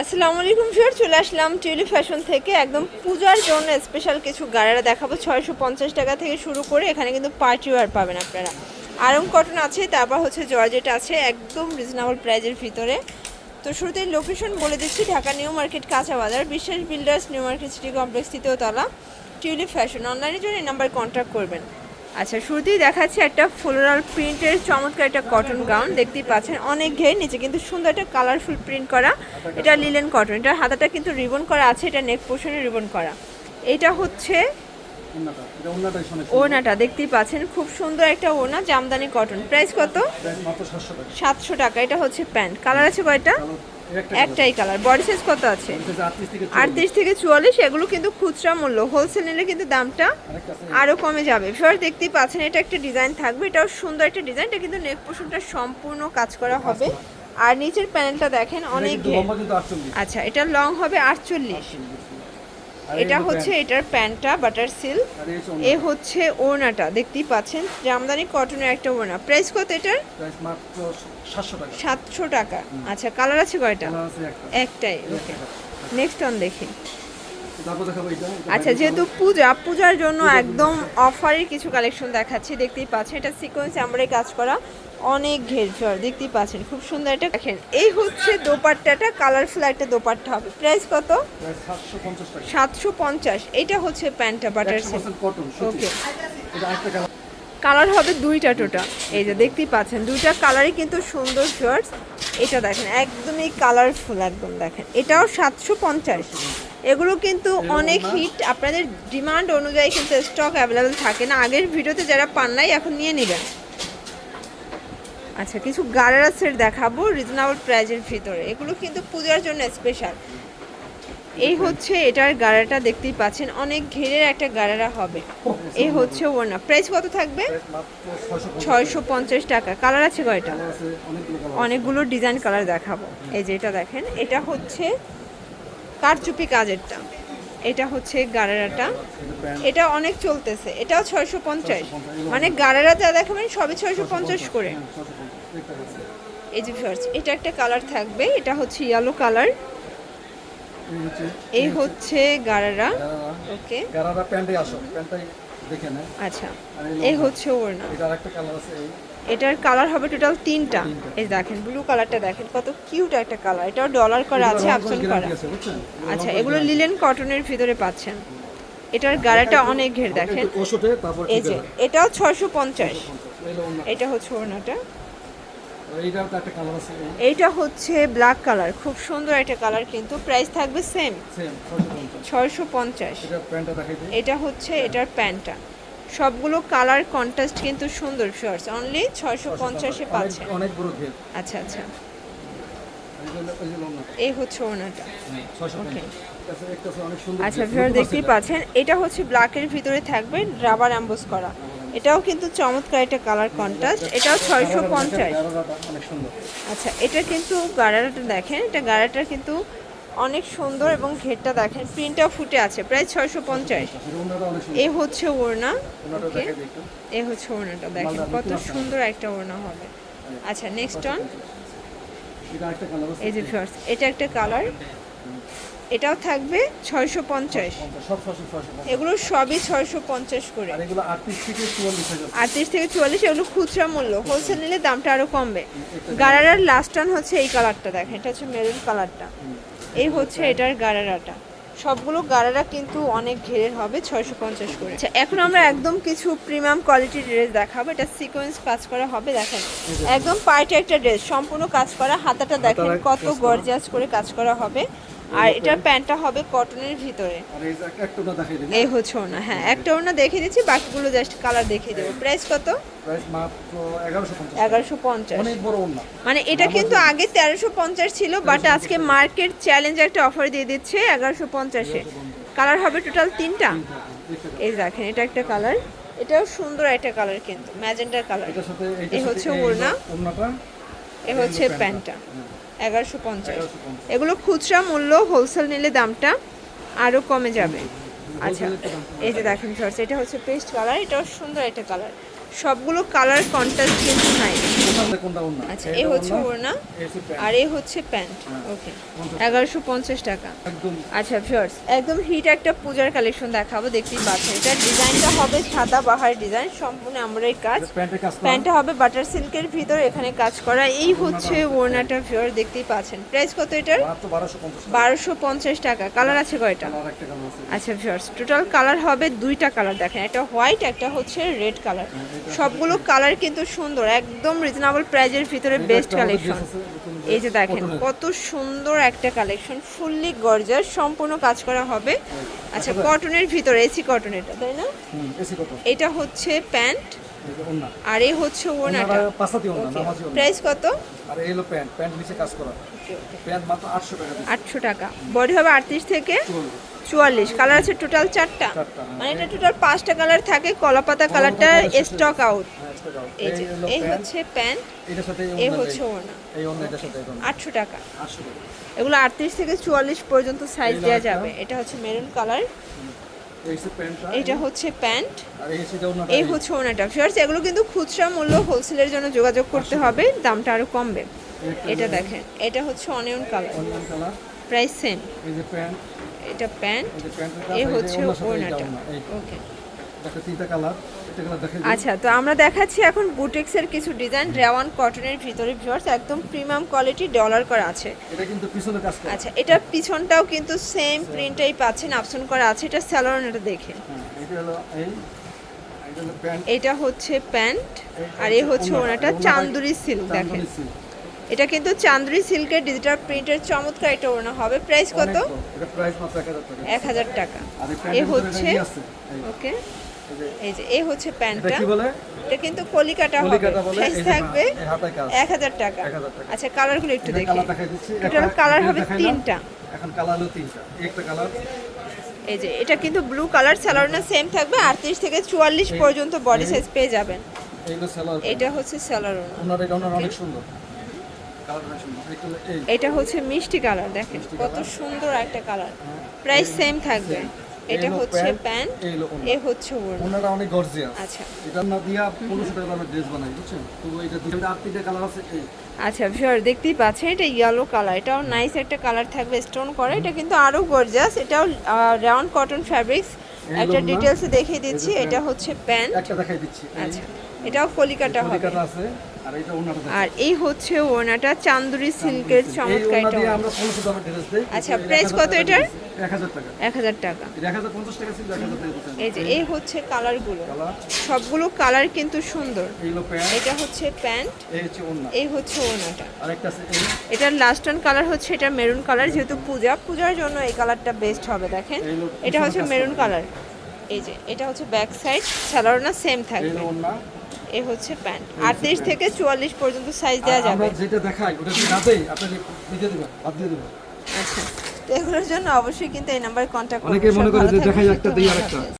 আসসালামু আলাইকুম ফির চলে আসলাম টিউলি ফ্যাশন থেকে। একদম পূজার জন্য স্পেশাল কিছু গাড়ারা দেখাবো। ছয়শো পঞ্চাশ টাকা থেকে শুরু করে এখানে কিন্তু পার্টি ওয়ার পাবেন আপনারা। আরম কটন আছে, তারপর হচ্ছে জর্জেট আছে, একদম রিজনেবল প্রাইজের ভিতরে। তো শুরুতে লোকেশন বলে দিচ্ছি, ঢাকা নিউ মার্কেট কাঁচা বাজার Biswas builders new market city complex তৃতীয়তলা টিউলি ফ্যাশন। অনলাইনের জন্য এই নাম্বার কন্ট্যাক্ট করবেন। আচ্ছা শুরুতেই দেখাচ্ছে একটা ফ্লোরাল প্রিন্টের চমৎকার একটা কটন গাউন দেখতেই পাচ্ছেন অনেক ঘের নিচে কিন্তু সুন্দর একটা কালারফুল প্রিন্ট করা। এটা লিলেন কটন এটার হাতাটা কিন্তু রিবন করা আছে এটা নেক পোর্শনে রিবন করা। এটা হচ্ছে ওনাটা দেখতেই পাচ্ছেন খুব সুন্দর একটা ওনা জামদানি কটন প্রাইস কত? সাতশো টাকা। এটা হচ্ছে প্যান্ট কালার আছে কয়টা? একটাই কালার বডি সাইজ কত আছে? আটত্রিশ থেকে চুয়াল্লিশ। এগুলো কিন্তু খুচরা মূল্য। হোলসেল নিলে কিন্তু দামটা আরও কমে যাবে। ফার্স্ট দেখতেই পাচ্ছেন এটা একটা ডিজাইন থাকবে। এটাও সুন্দর একটা ডিজাইন এটা কিন্তু নেক পোশনটা সম্পূর্ণ কাজ করা হবে। আর নিচের প্যানেলটা দেখেন অনেক আচ্ছা এটা লং হবে আটচল্লিশ। এটা হচ্ছে এটার প্যান্টটা বাটার সিল্ক এ হচ্ছে ওনাটা দেখতেই পাচ্ছেন। জামদানি কটনের একটা ওনা প্রাইস কত এটার? সাতশো টাকা। আচ্ছা কালার আছে কয়টা? একটাই ওকে নেক্সট অন দেখি। আচ্ছা যেহেতু পূজা পূজার জন্য একদম অফারের কিছু কালেকশন দেখাচ্ছি দেখতেই পাচ্ছেন এটা সিকোয়েন্স আমরাই কাজ করা অনেক ঘের ফর দেখতেই পাচ্ছেন খুব সুন্দর একটা দেখেন। এই হচ্ছে দোপাট্টাটা কালারফুল একটা দোপাট্টা হবে। প্রাইস কত? সাতশো পঞ্চাশ এটা হচ্ছে প্যান্টটা বাটার ওকে কালার কালার হবে দুইটা টোটা। এই যে দেখতেই পাচ্ছেন দুইটা কালারই কিন্তু সুন্দর শার্টস এটা দেখেন একদমই কালারফুল একদম দেখেন। এটাও সাতশো পঞ্চাশ। এগুলো কিন্তু অনেক হিট আপনাদের ডিমান্ড অনুযায়ী কিন্তু স্টক অ্যাভেলেবেল থাকে না। আগের ভিডিওতে যারা পান নাই এখন নিয়ে নেবেন। আচ্ছা কিছু গারারা সেট দেখাবো রিজনেবল প্রাইজের ভিতরে। এগুলো কিন্তু পূজার জন্য স্পেশাল এই হচ্ছে এটার গাড়াটা দেখতেই পাচ্ছেন। অনেক ঘেরের একটা গাড়ারা হবে। এই হচ্ছে ওনা প্রাইস কত থাকবে? ছয়শো পঞ্চাশ। টাকা। কালার আছে কয়টা? অনেকগুলো অনেকগুলো ডিজাইন কালার দেখাবো। এই যে এটা দেখেন এটা হচ্ছে কারচুপি কাজেরটা। এটা হচ্ছে গাড়ারাটা এটা অনেক চলতেছে। এটাও ছয়শো পঞ্চাশ। মানে গাড়ারা যা দেখাবেন সবই ছয়শো পঞ্চাশ করে। এই যে ফার্স্ট এটা একটা কালার থাকবে। এটা হচ্ছে ইয়েলো কালার এই হচ্ছে গারারা। ওকে গারারা প্যান্টে আসো। প্যান্টটাই দেখে আচ্ছা। এই হচ্ছে ওড়না। এটা আরেকটা কালার আছে এই। এটার কালার হবে টোটাল তিনটা। এই দেখেন ব্লু কালারটা দেখেন কত কিউট একটা কালার এটাও ডলার করা আছে আপসন করা। আচ্ছা এগুলো লিলেন কটনের ভিতরে পাচ্ছেন। এটার গাড়াটা অনেক ঘের দেখেন। এই যে এটাও ছয়শো পঞ্চাশ। এটা হচ্ছে ওড়নাটা। এইটা হচ্ছে ব্ল্যাক কালার খুব সুন্দর একটা কালার কিন্তু প্রাইস থাকবে সেম ছয়শো পঞ্চাশ। এটা হচ্ছে এটার প্যান্টটা। সবগুলো কালার কন্ট্রাস্ট কিন্তু সুন্দর শর্টস অনলি ছয়শো পঞ্চাশে পাচ্ছেন আচ্ছা আচ্ছা। এই হচ্ছে অনেক সুন্দর আচ্ছা। ভিউয়ার দেখতেই পাচ্ছেন এটা হচ্ছে ব্ল্যাকের ভিতরে থাকবে রাবার অ্যাম্বোস করা। এটাও কিন্তু চমৎকার একটা কালার কন্ট্রাস্ট এটাও ছয়শো। পঞ্চাশ। আচ্ছা এটা কিন্তু গাড়াটা দেখেন এটা গাড়াটা কিন্তু অনেক সুন্দর এবং ঘেরটা দেখেন প্রিন্টটাও ফুটে আছে প্রায় ছয়শো পঞ্চাশ। এ হচ্ছে ওড়না এ হচ্ছে ওড়নাটা দেখেন কত সুন্দর একটা ওড়না হবে। আচ্ছা নেক্সট অন এটা একটা কালার এই যে এটা একটা কালার এটাও থাকবে ছয়শো পঞ্চাশ। এগুলো সবই ছয়শো পঞ্চাশ করে। আটত্রিশ থেকে চুয়াল্লিশ এগুলো খুচরা মূল্য। হোলসেল নিলে দামটা আরও কমবে। গারারার লাস্ট টান হচ্ছে এই কালারটা দেখেন এটা হচ্ছে মেরুন কালারটা এই হচ্ছে এটার গারারাটা। সবগুলো গারারা কিন্তু অনেক ঘেরের হবে ছয়শো পঞ্চাশ করে। আচ্ছা এখন আমরা একদম কিছু প্রিমিয়াম কোয়ালিটির ড্রেস দেখাবো। এটা সিকোয়েন্স কাজ করা হবে দেখেন। একদম পার্টি একটা ড্রেস সম্পূর্ণ কাজ করা হাতাটা দেখেন কত গর্জাস করে কাজ করা হবে। আর এটা প্যান্টটা হবে কটনের ভিতরে। এই যে একটা ওটা দেখাই দিই এই হচ্ছে ওনা হ্যাঁ একটা ওনা দেখিয়ে দিচ্ছি বাকিগুলো জাস্ট কালার দেখিয়ে দেবো। প্রাইস কত? প্রাইস মাত্র এগারোশো পঞ্চাশ। মানে এটা কিন্তু আগে তেরোশো পঞ্চাশ ছিল বাট আজকে মার্কেট চ্যালেঞ্জ একটা অফার দিয়ে দিচ্ছে এগারোশো পঞ্চাশে। কালার হবে টোটাল তিনটা। এই দেখেন এটা একটা কালার এটাও সুন্দর একটা কালার কিন্তু ম্যাজেন্টার কালার এই হচ্ছে ওড়না। এ হচ্ছে প্যান্টটা এগারোশো পঞ্চাশ। এগুলো খুচরা মূল্য হোলসেল নিলে দামটা আরও কমে যাবে। আচ্ছা এই যে দেখেন এটা হচ্ছে পেস্ট কালার এটাও সুন্দর একটা কালার সবগুলো কালার কন্ট্রাস্ট কিন্তু নাই। আচ্ছা হচ্ছে ওড়না। আর এই হচ্ছে প্যান্ট হ্যাঁ। ওকে। এগারোশো পঞ্চাশ টাকা। আচ্ছা একদম হিট একটা পূজার কালেকশন দেখাবো দেখতেই পাচ্ছেন। এটার ডিজাইনটা হবে সাদা বাহার ডিজাইন সম্পূর্ণ আমরা এই কাজ প্যান্টটা হবে বাটার সিল্কের ভিতর এখানে কাজ করা। এই হচ্ছে ওড়নাটা ভিউয়ার দেখতেই পাচ্ছেন। প্রাইস কত এটার? বারোশো পঞ্চাশ টাকা। কালার আছে কয়টা? আচ্ছা ভিউয়ার্স টোটাল কালার হবে দুইটা কালার দেখেন। একটা হোয়াইট একটা হচ্ছে রেড কালার সবগুলো কালার কিন্তু সুন্দর একদম রিজনেবল প্রাইজের ভিতরে বেস্ট কালেকশন এই যে দেখেন কত সুন্দর একটা কালেকশন ফুললি গর্জার সম্পূর্ণ কাজ করা হবে আচ্ছা কটনের ভিতরে এসি কটন এটা তাই না এটা হচ্ছে প্যান্ট। আর এই হচ্ছে ওন্না। প্রাইস কত আর এই হলো প্যান্ট, প্যান্ট নিচে কাজ করা। প্যান্ট মাত্র 800 টাকা দিচ্ছি। আটশো টাকা বডি হবে আটত্রিশ থেকে চলবে। চুয়াল্লিশ। কালার আছে টোটাল চারটা। হ্যাঁ। মানে এটা টোটাল পাঁচটা কালার থাকে কলাপাতা কালারটা স্টক আউট। এই যে হচ্ছে প্যান্ট এই হচ্ছে ওন্না। আটশো টাকা। এগুলো আটত্রিশ থেকে চুয়াল্লিশ পর্যন্ত সাইজ দেওয়া যাবে। এটা হচ্ছে মেরুন কালার এটা হচ্ছে প্যান্ট এই হচ্ছে ওনাটা ফিয়ার্স এগুলো কিন্তু খুচরা মূল্য হোলসেলের জন্য যোগাযোগ করতে হবে। দামটা আরও কমবে। এটা দেখেন। এটা হচ্ছে অনিয়ন কালার প্রাইস সেম এটা প্যান্ট যে হচ্ছে ওড়নাটা। ওকে এটা। আচ্ছা তো আমরা দেখাচ্ছি এখন বুটেক্সের কিছু ডিজাইন রেওয়ান কটনের ভিতরে ভিউয়ার্স একদম প্রিমিয়াম কোয়ালিটি ডলার করা আছে। এটা কিন্তু পিছনে কাজ করা। আচ্ছা এটার পিছনটাও কিন্তু সেম প্রিন্টটাই পাচ্ছেন অপশন করা আছে এটা স্যালোন এটা দেখে। হ্যাঁ, এটা হলো এই, এটা এটা হচ্ছে প্যান্ট আর এই হচ্ছে ওনাটা চান্দুরি সিল্ক দেখেন। এটা কিন্তু চান্দুরি সিল্কের ডিজিটাল প্রিন্টের চমৎকার একটা ওড়না। হবে প্রাইস কত? এটা প্রাইস মাত্র 1000 টাকা। এক হাজার টাকা। এই এ হচ্ছে এটা ওকে। এই যে, এই হচ্ছে প্যান্টটা। কি বলে? এটা কিন্তু কলিকাটা হবে। প্রাইস এই থাকবে এই হাতায় কাজ। এক হাজার টাকা। 1000 টাকা। আচ্ছা কালারগুলো একটু দেখি। টোটাল কালার হবে তিনটা। এখন কালার হলো তিনটা। একটা কালার, এই যে এটা কিন্তু ব্লু কালার স্যালোনা সেম থাকবে। আটত্রিশ থেকে চুয়াল্লিশ এই- পর্যন্ত বডি সাইজ পেয়ে যাবেন। এটা হচ্ছে স্যালোনা ওনার এটা অনেক সুন্দর। কালারটা অনেক সুন্দর। এই হলো এই। এটা হচ্ছে মিষ্টি কালার দেখেন কত সুন্দর একটা কালার। হ্যাঁ। প্রাইস সেম থাকবে। এটা হচ্ছে প্যান্ট। এ হচ্ছে ওড়না। ওনারা অনেক গর্জিয়াস আচ্ছা। এটা না দিয়া পনেরোশো টাকা দামের ড্রেস বানাই বুঝছেন? তবু এটা দুটো আর তিনটে কালার আছে আচ্ছা ভিউয়ার দেখতেই পাচ্ছেন এটা ইয়েলো কালার এটাও নাইস একটা কালার থাকবে স্টোন করে। এটা কিন্তু আরও গর্জাস এটাও রাউন্ড কটন ফ্যাব্রিক্স একটা? ডিটেলসে দেখিয়ে দিচ্ছি এটা হচ্ছে প্যান্ট। একটা দেখাই দিচ্ছি আচ্ছা। এটাও কলিকাটা হবে। আছে আর এটা ওনাটা আর এই হচ্ছে ওনাটা চান্দুরি সিল্কের চমৎকার দিই আচ্ছা, 1000 কত এটার? এক হাজার টাকা। এটা এই যে এই হচ্ছে কালারগুলো কালার সবগুলো কালার কিন্তু সুন্দর। এটা হচ্ছে প্যান্ট এই হচ্ছে ওনা এই হচ্ছে ওড়নাটা। আরেকটা আছে এই। এটার লাস্ট অন কালার হচ্ছে এটা মেরুন কালার যেহেতু পূজা। পূজার জন্য এই কালারটা বেস্ট হবে দেখেন। এটা হচ্ছে মেরুন কালার এই যে এটা হচ্ছে ব্যাক সাইড সালোয়ারনা সেম থাকবে। এই হচ্ছে প্যান্ট। আটত্রিশ থেকে চুয়াল্লিশ পর্যন্ত সাইজ দেওয়া যাবে। আমরা যেটা দেখাই ওটা দেই আপনাকে দিয়ে দেবেন বাদ দিয়ে দেবেন আচ্ছা। এগুলোর জন্য অবশ্যই কিন্তু এই নাম্বারে কন্ট্যাক্ট অনেকে মনে করে যে দেখাই একটা দেই আরেকটা।